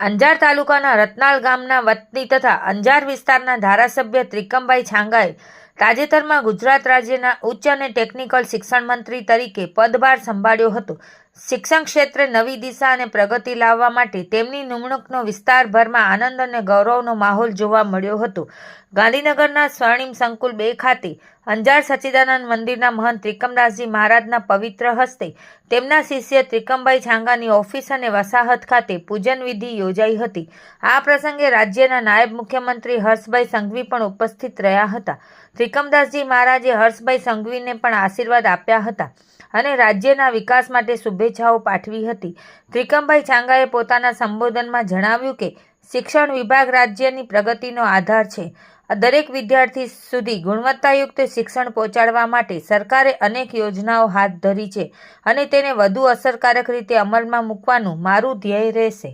અંજાર તાલુકાના રતનાલ ગામના વતની તથા અંજાર વિસ્તારના ધારાસભ્ય ત્રિકમભાઈ છાંગાએ તાજેતરમાં ગુજરાત રાજ્યના ઉચ્ચ અને ટેકનિકલ શિક્ષણ મંત્રી તરીકે પદભાર સંભાળ્યો હતો. શિક્ષણ ક્ષેત્રે નવી દિશા અને પ્રગતિ લાવવા માટે તેમની નિમણૂકનો વિસ્તારભરમાં આનંદ અને ગૌરવનો માહોલ જોવા મળ્યો હતો. ગાંધીનગરના સ્વર્ણિમ સંકુલ બે ખાતે અંજાર સચ્ચિદાનંદ મંદિરના મહંત ત્રિકમદાસજી મહારાજના પવિત્ર હસ્તે તેમના શિષ્ય ત્રિકમભાઈ છાંગાની ઓફિસ અને વસાહત ખાતે પૂજન વિધિ યોજાઈ હતી. આ પ્રસંગે રાજ્યના નાયબ મુખ્યમંત્રી હર્ષભાઈ સંઘવી પણ ઉપસ્થિત રહ્યા હતા. ત્રિકમદાસજી મહારાજે હર્ષભાઈ સંઘવીને પણ આશીર્વાદ આપ્યા હતા. અને રાજ્યના વિકાસ માટે શુભેચ્છાઓ પાઠવી હતી. ત્રિકમભાઈ છાંગાએ પોતાના સંબોધનમાં જણાવ્યું કે, શિક્ષણ વિભાગ રાજ્યની પ્રગતિનો આધાર છે. દરેક વિદ્યાર્થી સુધી ગુણવત્તાયુક્ત શિક્ષણ પહોંચાડવા માટે સરકારે અનેક યોજનાઓ હાથ ધરી છે અને તેને વધુ અસરકારક રીતે અમલમાં મૂકવાનું મારું ધ્યેય રહેશે.